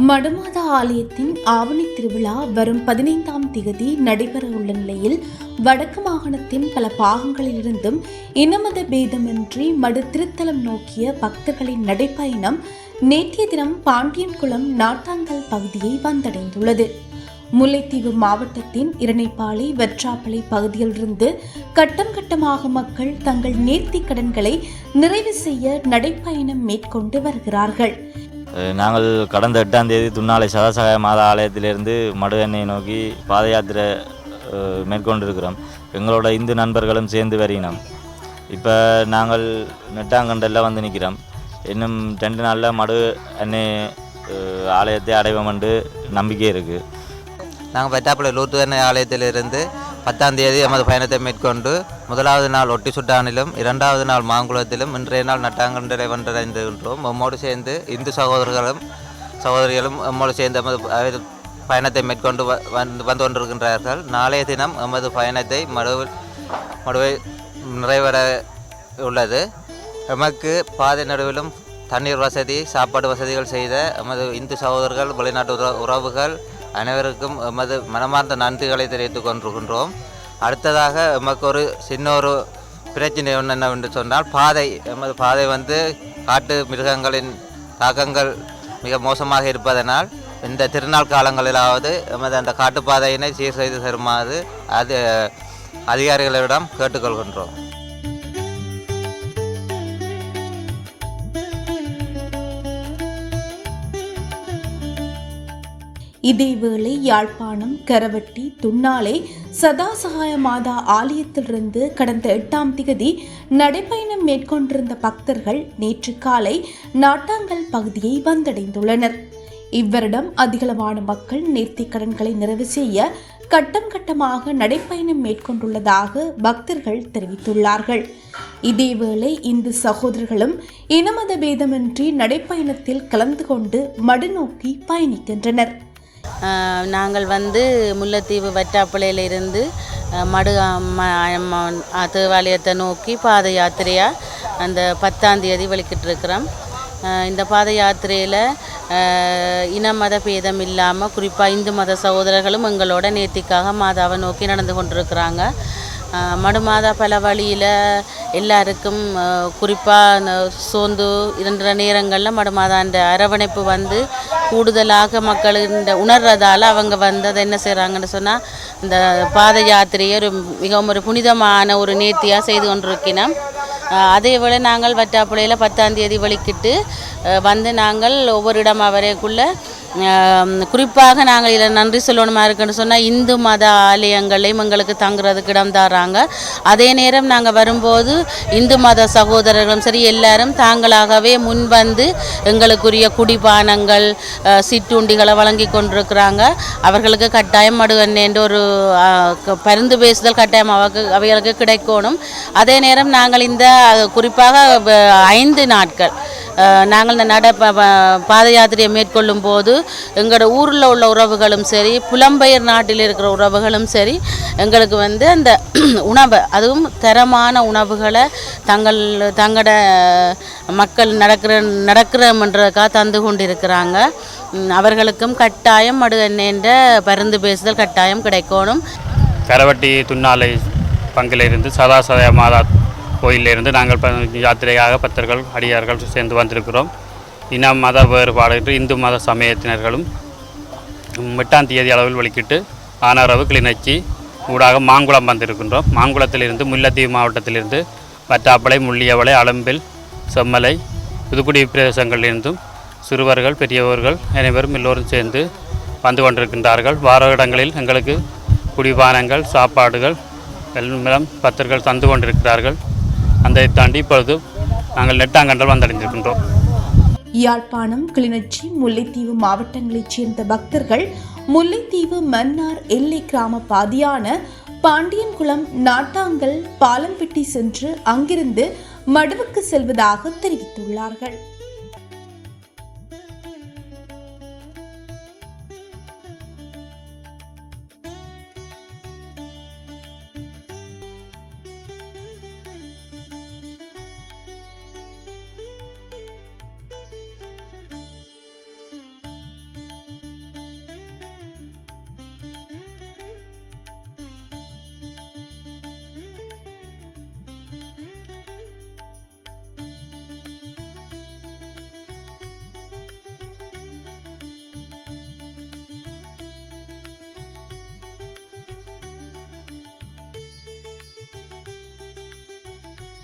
மடமாதா ஆலயத்தின் ஆவணி திருவிழா வரும் பதினைந்தாம் திகதி நடைபெற உள்ள நிலையில் வடக்கு மாகாணத்தின் பல பாகங்களிலிருந்தும் இனமத பேதமின்றி மடு திருத்தலம் நோக்கிய பக்தர்களின் நடைப்பயணம் நேற்றைய தினம் பாண்டியன்குளம் நாட்டாங்கல் பகுதியை வந்தடைந்துள்ளது. முல்லைத்தீவு மாவட்டத்தின் இரணைப்பாளை வெற்றாப்பளை பகுதியிலிருந்து கட்டம் கட்டமாக மக்கள் தங்கள் நேர்த்திக் கடன்களை நிறைவு செய்ய நடைப்பயணம் மேற்கொண்டு வருகிறார்கள். நாங்கள் கடந்த எட்டாம் தேதி துண்ணாலை சதாசகாய மாதா ஆலயத்திலிருந்து மடுவெண்ணை நோக்கி பாத யாத்திரை மேற்கொண்டிருக்கிறோம். எங்களோட இந்து நண்பர்களும் சேர்ந்து வருகிறோம் இப்போ நாங்கள் நெட்டாங்கண்டில் வந்து நிற்கிறோம். இன்னும் ரெண்டு நாளில் மடு அன்னை ஆலயத்தை அடைவோம் என்று நம்பிக்கை இருக்குது நாங்கள் வெட்டாப்பள்ளி லூத்துவரணை ஆலயத்திலிருந்து பத்தாம் தேதி எமது பயணத்தை மேற்கொண்டு முதலாவது நாள் ஒட்டி சுட்டானிலும் இரண்டாவது நாள் மாங்குளத்திலும் இன்றைய நாள் நட்டாங்கண்டரை வந்தடைந்திருக்கின்றோம் எம்மோடு சேர்ந்து இந்து சகோதரர்களும் சகோதரிகளும் எம்மோடு சேர்ந்து எமது பயணத்தை மேற்கொண்டு வ- வந்து வந்து கொண்டிருக்கின்றார்கள். நாளைய தினம் எமது பயணத்தை மடுவில் மடுவை நிறைவேற உள்ளது. எமக்கு பாதை நடுவிலும் தண்ணீர் வசதி சாப்பாடு வசதிகள் செய்த எமது இந்து சகோதரர்கள் வெளிநாட்டு உறவுகள் அனைவருக்கும் எமது மனமார்ந்த நன்றிகளை தெரிவித்துக் கொண்டிருக்கின்றோம். அடுத்ததாக எமக்கு ஒரு சின்ன ஒரு பிரச்சனை ஒன்று என்னவென்று சொன்னால் பாதை. எமது பாதை வந்து காட்டு மிருகங்களின் தாக்கங்கள் மிக மோசமாக இருப்பதனால் இந்த திருநாள் காலங்களிலாவது எமது அந்த காட்டுப்பாதையினை சீர் செய்து தருமாறு அது அதிகாரிகளிடம் கேட்டுக்கொள்கின்றோம். இதேவேளை யாழ்ப்பாணம் கரவட்டி துண்ணாலை சதாசகாய மாதா ஆலயத்திலிருந்து கடந்த எட்டாம் திகதி நடைப்பயணம் மேற்கொண்டிருந்த பக்தர்கள் நேற்று காலை நாட்டாங்கல் பகுதியை வந்தடைந்துள்ளனர். இவ்வருடம் அதிகளவான மக்கள் நேர்த்திக் கடன்களை நிறைவு செய்ய கட்டம் கட்டமாக நடைப்பயணம் மேற்கொண்டுள்ளதாக பக்தர்கள் தெரிவித்துள்ளார்கள். இதேவேளை இந்து சகோதரர்களும் இனமத பேதமின்றி நடைப்பயணத்தில் கலந்து கொண்டு மடுநோக்கி பயணிக்கின்றனர். நாங்கள் வந்து முல்லைத்தீவு வட்டாப்பிளையில மடு தேவாலயத்தை நோக்கி பாத யாத்திரையாக அந்த பத்தாம் தேதி வலிக்கிட்டு இருக்கிறோம் இந்த பாத யாத்திரையில் இன மத பேதம் இல்லாமல் குறிப்பாக இந்து மத சகோதரர்களும் எங்களோட நேர்த்திக்காக மாதாவை நோக்கி நடந்து கொண்டிருக்கிறாங்க. மடுமாதா பல வழியில் எல்லாருக்கும் குறிப்பாக சோர்ந்து இருந்த நேரங்களில் மடுமாதான்ற அரவணைப்பு வந்து கூடுதலாக மக்கள் இந்த உணர்றதால் அவங்க வந்து அதை என்ன செய்கிறாங்கன்னு சொன்னால் இந்த பாத யாத்திரையை ஒரு மிகவும் ஒரு புனிதமான ஒரு நேர்த்தியாக செய்து கொண்டிருக்கிறோம் அதே போல் நாங்கள் வட்டாப்புழையில் பத்தாம் தேதி வலிக்கிட்டு வந்து நாங்கள் ஒவ்வொரு இடம் வரைக்குள்ளே குறிப்பாக நாங்கள் இதில் நன்றி சொல்லணுமா இருக்குன்னு சொன்னால் இந்து மத ஆலயங்களையும் எங்களுக்கு தங்குறதுக்கு இடம் தராங்க அதே நேரம் நாங்கள் வரும்போது இந்து மத சகோதரர்களும் சரி எல்லாரும் தாங்களாகவே முன்வந்து எங்களுக்குரிய குடிபானங்கள் சிற்றுண்டிகளை வழங்கி கொண்டிருக்கிறாங்க. அவர்களுக்கு கட்டாயம் மடுகண்ணேன்ற ஒரு பருந்து பேசுதல் கட்டாயம் அவக்கு அவைகளுக்கு கிடைக்கணும். அதே நேரம் நாங்கள் இந்த குறிப்பாக ஐந்து நாட்கள் நாங்கள் இந்த நட பாத யாத்திரையை மேற்கொள்ளும் போது எங்களோட ஊரில் உள்ள உறவுகளும் சரி புலம்பெயர் நாட்டில் இருக்கிற உறவுகளும் சரி எங்களுக்கு வந்து அந்த உணவை அதுவும் தரமான உணவுகளை தங்கள் தங்களோட மக்கள் நடக்கிற நடக்கிறோம்ன்றதுக்காக தந்து கொண்டிருக்கிறாங்க. அவர்களுக்கும் கட்டாயம் மடு என்ற பருந்து பேசுதல் கட்டாயம் கிடைக்கணும். கரவட்டி துண்ணாலை பங்கிலிருந்து சதாசதய மாதா கோயிலிருந்து நாங்கள் ப- யாத்திரையாக பக்தர்கள் அடியார்கள் சேர்ந்து வந்திருக்கிறோம். இன மத வேறுபாடு இந்து மத சமயத்தினர்களும் எட்டாம் தேதி அளவில் வெளிக்கிட்டு ஆனரவு கிளிநொச்சி ஊடாக மாங்குளம் வந்திருக்கின்றோம். மாங்குளத்திலிருந்து முல்லைத்தீவு மாவட்டத்திலிருந்து வட்டாப்பளை முள்ளியவளை அளம்பில் செம்மலை புதுக்குடி பிரதேசங்களிலிருந்தும் சிறுவர்கள் பெரியவர்கள் அனைவரும் எல்லோரும் சேர்ந்து வந்து கொண்டிருக்கின்றார்கள். வார இடங்களில் எங்களுக்கு குடிபானங்கள் சாப்பாடுகள் எல்லாம் பக்தர்கள் தந்து கொண்டிருக்கிறார்கள். அந்த தாண்டி இப்பொழுது நாங்கள் நெட்டாங்கண்டல் வந்தடைந்திருக்கின்றோம். யாழ்ப்பாணம் கிளிநொச்சி முல்லைத்தீவு மாவட்டங்களைச் சேர்ந்த பக்தர்கள் முல்லைத்தீவு மன்னார் எல்லை கிராம பாதியான பாண்டியன்குளம் நாட்டாங்கல் பாலம்பட்டி சென்று அங்கிருந்து மடுவுக்கு செல்வதாக தெரிவித்துள்ளார்கள்.